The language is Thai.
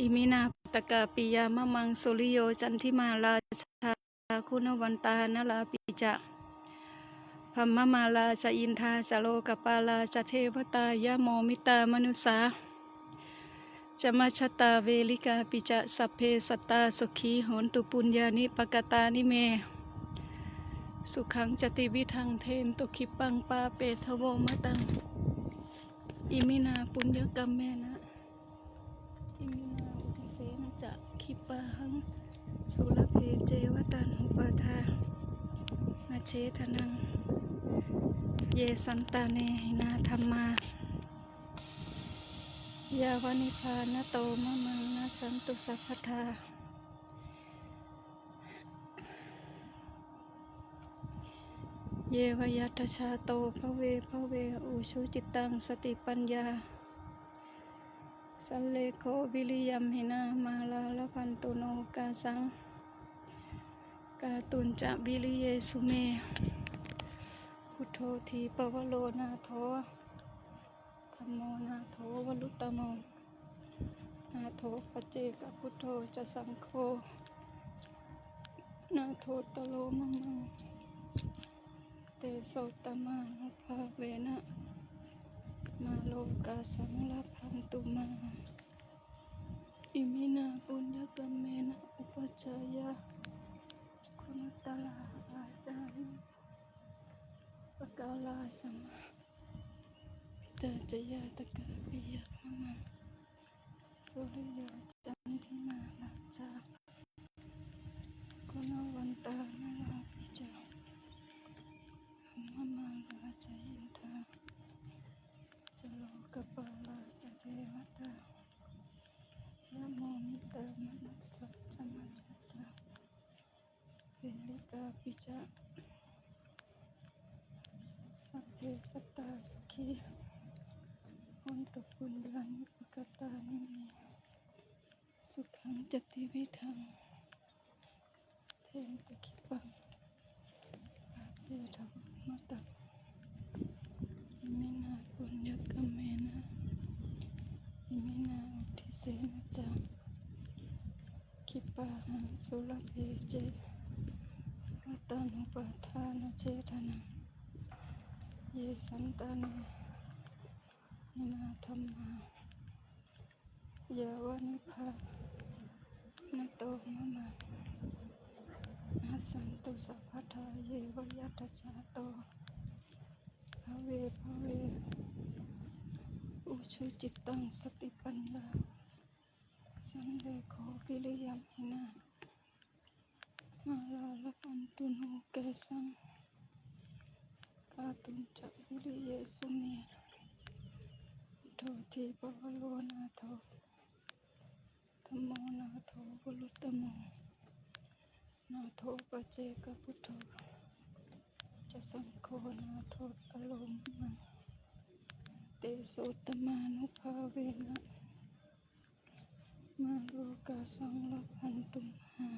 อิมินาปุตตกาปิยามะมังสุริโยจันทิมาราชาคุณวันตานลาปิจะพัมมมาลาจะอินทาจะโลกปาลาจะเทวตายะโมมิตามนุสาจะมาชตาเวลิกาปิจะสัพเพสัตตาสุขีโหนตุปุญญานิปกตานิเม สุขังจติวิทังเทนตุขิปังปาเปทโวมะตัง อิมินาปุญญกรรมเมนะอิมินา คิปะหังสุรเพเจวตันอุปาทานาเชทนัง เยสันตาเนหินาธรรมายาวานิพานโตมะมังนาสันตุสัพพทาเยวยัตชาโตภเวภเวอุชุจิตังสติปัญญา สัลเลโควิริยัมหินามาลาลพันตุโนกาสัง กาตุนจะวิริเยสุเม พุทโธทีปวโลนาโทธรรมโมนาโทวลุตตโมนาโทปเจกพุทโธจะสังโฆนาโทตโลมะมังเตโสตมาภาเวนะ มาโลกาสังลพันตุมาอิมินาปุญญ ลิกาปิจะสัพเพสัตตาสุขีหุนตุปุญญานิปก ตานิเมสุขังจติวิทังเทนตุขิปังสัมินาปุญญกรรมเมนะอิมินาอุทิเสนะจาคิปาหังสุรเพเจวัตานุปาทานะเยสันตานินาธรรมายาวนิพานโตมะมังอาสันตุสัพพทาเยวยัตชาโตภเวภเวอุชุจิตตังสติปัญญาสันเลโควิริยมหินา มาลาลพันตุโนเกสังกาตุนจักวิริเยสุเมโททีปวโลนาโทธรรมโมนาโทวลุตตโมนาโทปะเจกพุทโธจะสังโฆนาโทตะโลมมังเตโสตมานุภาเวนะมาโลกาสังลพันตุมหา